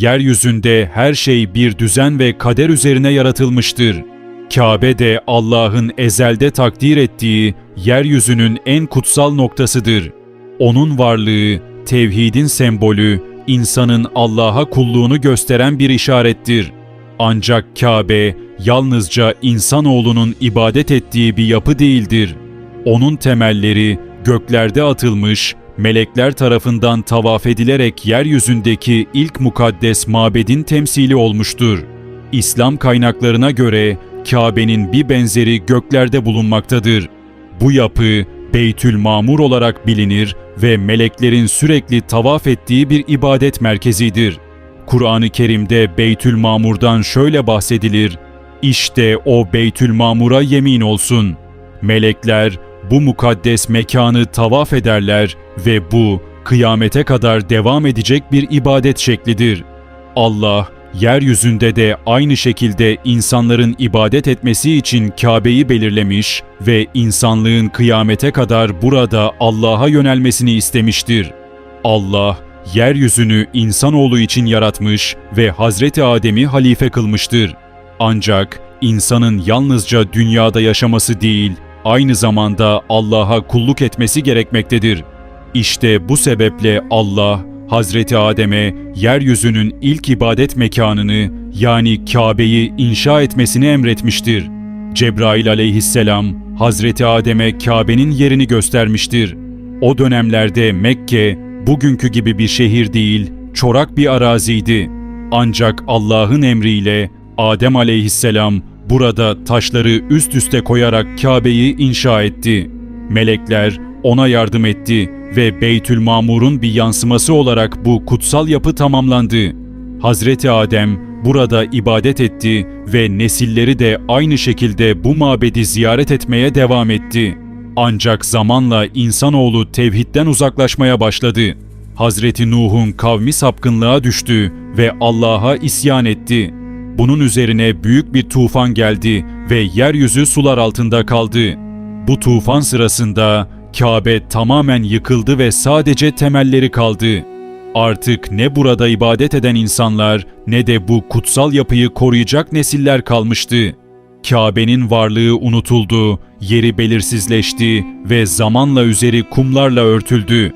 Yeryüzünde her şey bir düzen ve kader üzerine yaratılmıştır. Kabe de Allah'ın ezelde takdir ettiği yeryüzünün en kutsal noktasıdır. Onun varlığı, tevhidin sembolü, insanın Allah'a kulluğunu gösteren bir işarettir. Ancak Kabe yalnızca insanoğlunun ibadet ettiği bir yapı değildir. Onun temelleri göklerde atılmış, melekler tarafından tavaf edilerek yeryüzündeki ilk mukaddes mabedin temsili olmuştur. İslam kaynaklarına göre Kabe'nin bir benzeri göklerde bulunmaktadır. Bu yapı Beytül Mamur olarak bilinir ve meleklerin sürekli tavaf ettiği bir ibadet merkezidir. Kur'an-ı Kerim'de Beytül Mamur'dan şöyle bahsedilir. İşte o Beytül Mamur'a yemin olsun. Melekler bu mukaddes mekanı tavaf ederler ve bu kıyamete kadar devam edecek bir ibadet şeklidir. Allah yeryüzünde de aynı şekilde insanların ibadet etmesi için Kabe'yi belirlemiş ve insanlığın kıyamete kadar burada Allah'a yönelmesini istemiştir. Allah yeryüzünü insanoğlu için yaratmış ve Hazreti Adem'i halife kılmıştır. Ancak insanın yalnızca dünyada yaşaması değil, aynı zamanda Allah'a kulluk etmesi gerekmektedir. İşte bu sebeple Allah Hazreti Adem'e yeryüzünün ilk ibadet mekanını yani Kabe'yi inşa etmesini emretmiştir. Cebrail aleyhisselam Hazreti Adem'e Kabe'nin yerini göstermiştir. O dönemlerde Mekke bugünkü gibi bir şehir değil, çorak bir araziydi. Ancak Allah'ın emriyle Adem aleyhisselam burada taşları üst üste koyarak Kabe'yi inşa etti. Melekler ona yardım etti ve Beytül Mamur'un bir yansıması olarak bu kutsal yapı tamamlandı. Hazreti Adem burada ibadet etti ve nesilleri de aynı şekilde bu mabedi ziyaret etmeye devam etti. Ancak zamanla insanoğlu tevhidden uzaklaşmaya başladı. Hazreti Nuh'un kavmi sapkınlığa düştü ve Allah'a isyan etti. Bunun üzerine büyük bir tufan geldi ve yeryüzü sular altında kaldı. Bu tufan sırasında Kabe tamamen yıkıldı ve sadece temelleri kaldı. Artık ne burada ibadet eden insanlar ne de bu kutsal yapıyı koruyacak nesiller kalmıştı. Kabe'nin varlığı unutuldu, yeri belirsizleşti ve zamanla üzeri kumlarla örtüldü.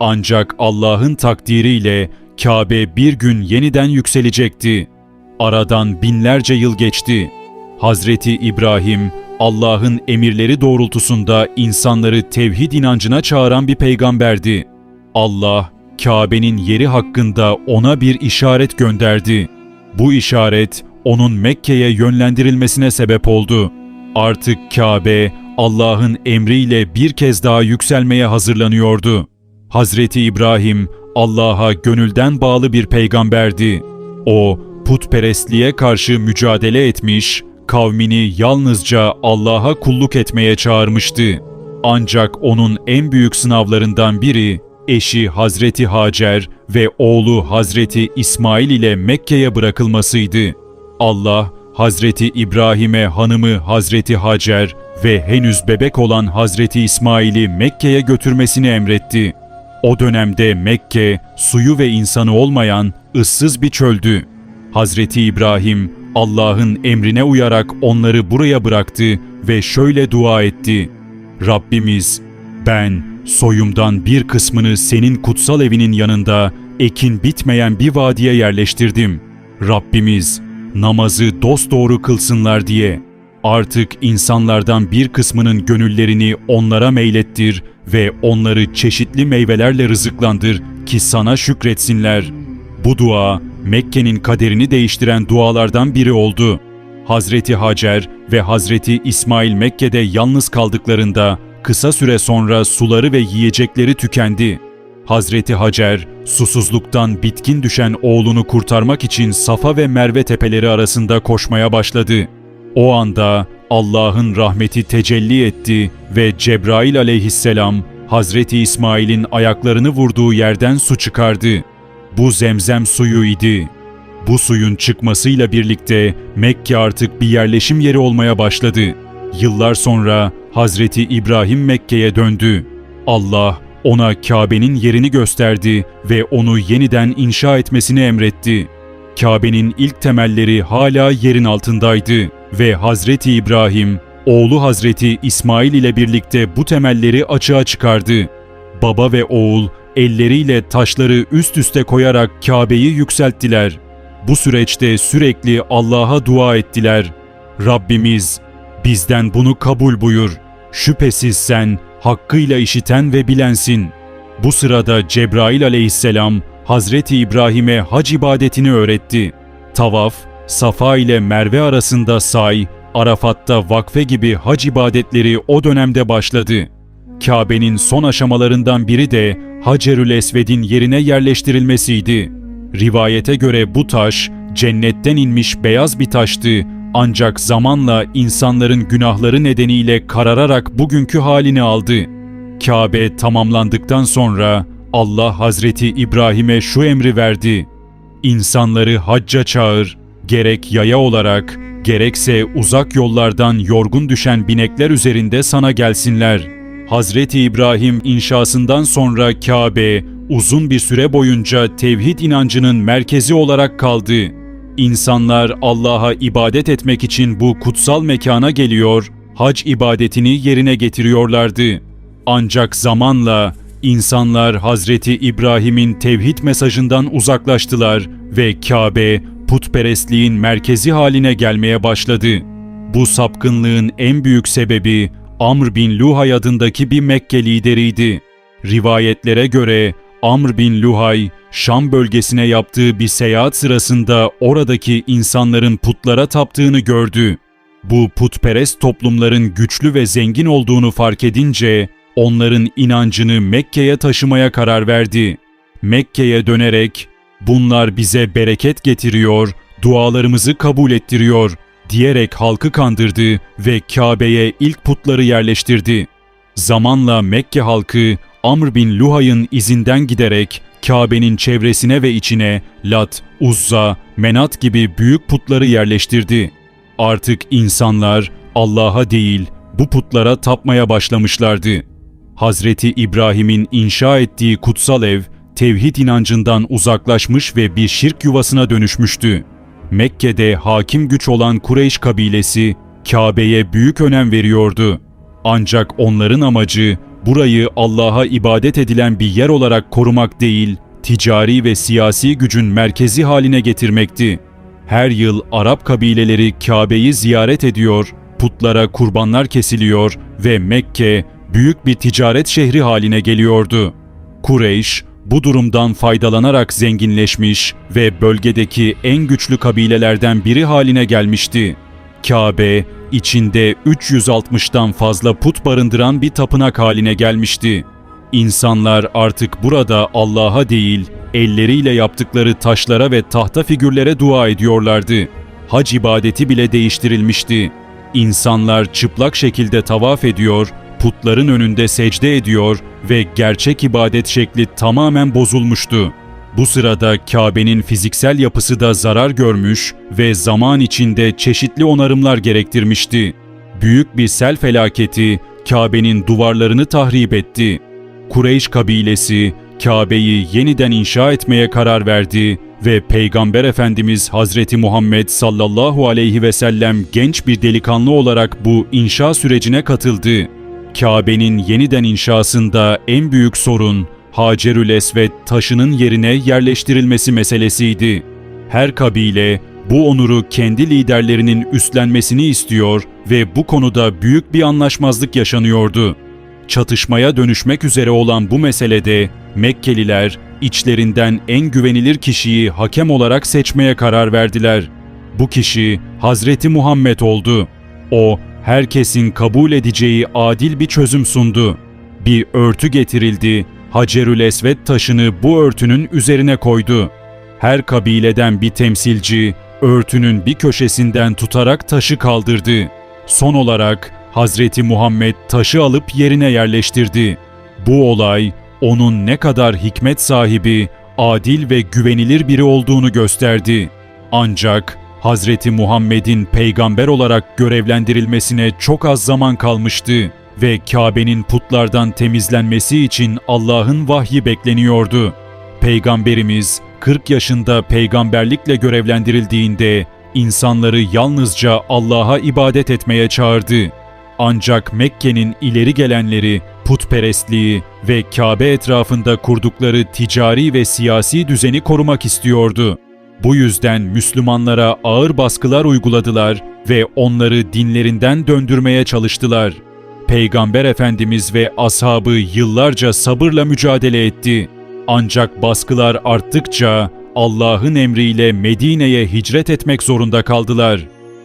Ancak Allah'ın takdiriyle Kabe bir gün yeniden yükselecekti. Aradan binlerce yıl geçti. Hazreti İbrahim Allah'ın emirleri doğrultusunda insanları tevhid inancına çağıran bir peygamberdi. Allah Kabe'nin yeri hakkında ona bir işaret gönderdi. Bu işaret onun Mekke'ye yönlendirilmesine sebep oldu. Artık Kabe Allah'ın emriyle bir kez daha yükselmeye hazırlanıyordu. Hazreti İbrahim Allah'a gönülden bağlı bir peygamberdi. O putperestliğe karşı mücadele etmiş, kavmini yalnızca Allah'a kulluk etmeye çağırmıştı. Ancak onun en büyük sınavlarından biri eşi Hazreti Hacer ve oğlu Hazreti İsmail ile Mekke'ye bırakılmasıydı. Allah Hazreti İbrahim'e hanımı Hazreti Hacer ve henüz bebek olan Hazreti İsmail'i Mekke'ye götürmesini emretti. O dönemde Mekke suyu ve insanı olmayan ıssız bir çöldü. Hazreti İbrahim Allah'ın emrine uyarak onları buraya bıraktı ve şöyle dua etti. Rabbimiz ben soyumdan bir kısmını senin kutsal evinin yanında ekin bitmeyen bir vadiye yerleştirdim. Rabbimiz namazı dosdoğru kılsınlar diye artık insanlardan bir kısmının gönüllerini onlara meylettir ve onları çeşitli meyvelerle rızıklandır ki sana şükretsinler. Bu dua Mekke'nin kaderini değiştiren dualardan biri oldu. Hazreti Hacer ve Hazreti İsmail Mekke'de yalnız kaldıklarında kısa süre sonra suları ve yiyecekleri tükendi. Hazreti Hacer, susuzluktan bitkin düşen oğlunu kurtarmak için Safa ve Merve tepeleri arasında koşmaya başladı. O anda Allah'ın rahmeti tecelli etti ve Cebrail aleyhisselam Hazreti İsmail'in ayaklarını vurduğu yerden su çıkardı. Bu zemzem suyu idi. Bu suyun çıkmasıyla birlikte Mekke artık bir yerleşim yeri olmaya başladı. Yıllar sonra Hazreti İbrahim Mekke'ye döndü. Allah ona Kabe'nin yerini gösterdi ve onu yeniden inşa etmesini emretti. Kabe'nin ilk temelleri hala yerin altındaydı ve Hazreti İbrahim, oğlu Hazreti İsmail ile birlikte bu temelleri açığa çıkardı. Baba ve oğul elleriyle taşları üst üste koyarak Kabe'yi yükselttiler. Bu süreçte sürekli Allah'a dua ettiler. Rabbimiz bizden bunu kabul buyur. Şüphesiz sen hakkıyla işiten ve bilensin. Bu sırada Cebrail aleyhisselam Hazreti İbrahim'e hac ibadetini öğretti. Tavaf, Safa ile Merve arasında say, Arafat'ta vakfe gibi hac ibadetleri o dönemde başladı. Kabe'nin son aşamalarından biri de Hacerül Esved'in yerine yerleştirilmesiydi. Rivayete göre bu taş cennetten inmiş beyaz bir taştı ancak zamanla insanların günahları nedeniyle karararak bugünkü halini aldı. Kabe tamamlandıktan sonra Allah Hazreti İbrahim'e şu emri verdi. İnsanları hacca çağır, gerek yaya olarak, gerekse uzak yollardan yorgun düşen binekler üzerinde sana gelsinler. Hazreti İbrahim inşasından sonra Kabe uzun bir süre boyunca tevhid inancının merkezi olarak kaldı. İnsanlar Allah'a ibadet etmek için bu kutsal mekana geliyor, hac ibadetini yerine getiriyorlardı. Ancak zamanla insanlar Hazreti İbrahim'in tevhid mesajından uzaklaştılar ve Kabe putperestliğin merkezi haline gelmeye başladı. Bu sapkınlığın en büyük sebebi Amr bin Luhay adındaki bir Mekke lideriydi. Rivayetlere göre Amr bin Luhay, Şam bölgesine yaptığı bir seyahat sırasında oradaki insanların putlara taptığını gördü. Bu putperest toplumların güçlü ve zengin olduğunu fark edince onların inancını Mekke'ye taşımaya karar verdi. Mekke'ye dönerek bunlar bize bereket getiriyor, dualarımızı kabul ettiriyor diyerek halkı kandırdı ve Kabe'ye ilk putları yerleştirdi. Zamanla Mekke halkı Amr bin Luhay'ın izinden giderek Kabe'nin çevresine ve içine Lat, Uzza, Menat gibi büyük putları yerleştirdi. Artık insanlar Allah'a değil bu putlara tapmaya başlamışlardı. Hazreti İbrahim'in inşa ettiği kutsal ev tevhid inancından uzaklaşmış ve bir şirk yuvasına dönüşmüştü. Mekke'de hakim güç olan Kureyş kabilesi Kabe'ye büyük önem veriyordu. Ancak onların amacı burayı Allah'a ibadet edilen bir yer olarak korumak değil, ticari ve siyasi gücün merkezi haline getirmekti. Her yıl Arap kabileleri Kabe'yi ziyaret ediyor, putlara kurbanlar kesiliyor ve Mekke büyük bir ticaret şehri haline geliyordu. Kureyş bu durumdan faydalanarak zenginleşmiş ve bölgedeki en güçlü kabilelerden biri haline gelmişti. Kabe, içinde 360'tan fazla put barındıran bir tapınak haline gelmişti. İnsanlar artık burada Allah'a değil, elleriyle yaptıkları taşlara ve tahta figürlere dua ediyorlardı. Hac ibadeti bile değiştirilmişti. İnsanlar çıplak şekilde tavaf ediyor, putların önünde secde ediyor ve gerçek ibadet şekli tamamen bozulmuştu. Bu sırada Kabe'nin fiziksel yapısı da zarar görmüş ve zaman içinde çeşitli onarımlar gerektirmişti. Büyük bir sel felaketi Kabe'nin duvarlarını tahrip etti. Kureyş kabilesi Kabe'yi yeniden inşa etmeye karar verdi ve Peygamber Efendimiz Hazreti Muhammed sallallahu aleyhi ve sellem genç bir delikanlı olarak bu inşa sürecine katıldı. Kabe'nin yeniden inşasında en büyük sorun Hacerül Esved taşının yerine yerleştirilmesi meselesiydi. Her kabile bu onuru kendi liderlerinin üstlenmesini istiyor ve bu konuda büyük bir anlaşmazlık yaşanıyordu. Çatışmaya dönüşmek üzere olan bu meselede Mekkeliler içlerinden en güvenilir kişiyi hakem olarak seçmeye karar verdiler. Bu kişi Hazreti Muhammed oldu. O herkesin kabul edeceği adil bir çözüm sundu. Bir örtü getirildi, Hacerül Esved taşını bu örtünün üzerine koydu. Her kabileden bir temsilci örtünün bir köşesinden tutarak taşı kaldırdı. Son olarak Hazreti Muhammed taşı alıp yerine yerleştirdi. Bu olay onun ne kadar hikmet sahibi, adil ve güvenilir biri olduğunu gösterdi. Ancak Hazreti Muhammed'in peygamber olarak görevlendirilmesine çok az zaman kalmıştı ve Kabe'nin putlardan temizlenmesi için Allah'ın vahyi bekleniyordu. Peygamberimiz 40 yaşında peygamberlikle görevlendirildiğinde insanları yalnızca Allah'a ibadet etmeye çağırdı. Ancak Mekke'nin ileri gelenleri putperestliği ve Kabe etrafında kurdukları ticari ve siyasi düzeni korumak istiyordu. Bu yüzden Müslümanlara ağır baskılar uyguladılar ve onları dinlerinden döndürmeye çalıştılar. Peygamber Efendimiz ve ashabı yıllarca sabırla mücadele etti. Ancak baskılar arttıkça Allah'ın emriyle Medine'ye hicret etmek zorunda kaldılar.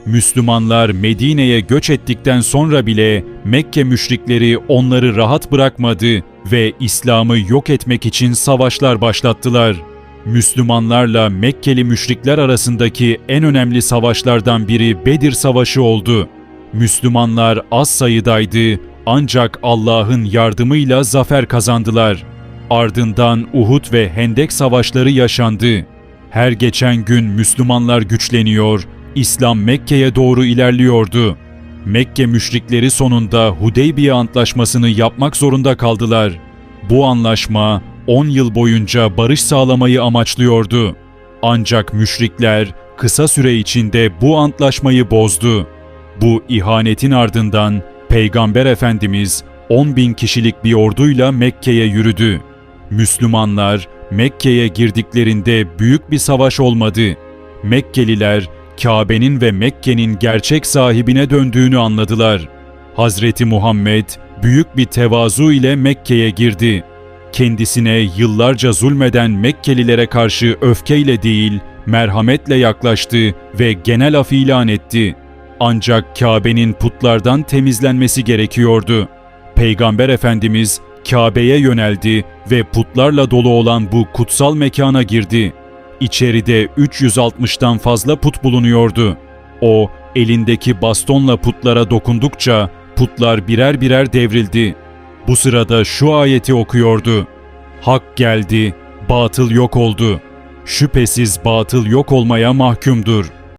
Müslümanlar Medine'ye göç ettikten sonra bile Mekke müşrikleri onları rahat bırakmadı ve İslam'ı yok etmek için savaşlar başlattılar. Müslümanlarla Mekkeli müşrikler arasındaki en önemli savaşlardan biri Bedir Savaşı oldu. Müslümanlar az sayıdaydı ancak Allah'ın yardımıyla zafer kazandılar. Ardından Uhud ve Hendek savaşları yaşandı. Her geçen gün Müslümanlar güçleniyor, İslam Mekke'ye doğru ilerliyordu. Mekke müşrikleri sonunda Hudeybiye Antlaşması'nı yapmak zorunda kaldılar. Bu anlaşma 10 yıl boyunca barış sağlamayı amaçlıyordu. Ancak müşrikler kısa süre içinde bu antlaşmayı bozdu. Bu ihanetin ardından Peygamber Efendimiz 10 bin kişilik bir orduyla Mekke'ye yürüdü. Müslümanlar Mekke'ye girdiklerinde büyük bir savaş olmadı. Mekkeliler Kabe'nin ve Mekke'nin gerçek sahibine döndüğünü anladılar. Hazreti Muhammed büyük bir tevazu ile Mekke'ye girdi. Kendisine yıllarca zulmeden Mekkelilere karşı öfkeyle değil, merhametle yaklaştı ve genel af ilan etti. Ancak Kabe'nin putlardan temizlenmesi gerekiyordu. Peygamber Efendimiz Kabe'ye yöneldi ve putlarla dolu olan bu kutsal mekana girdi. İçeride 360'tan fazla put bulunuyordu. O elindeki bastonla putlara dokundukça putlar birer birer devrildi. Bu sırada şu ayeti okuyordu. Hak geldi, batıl yok oldu. Şüphesiz batıl yok olmaya mahkumdur.''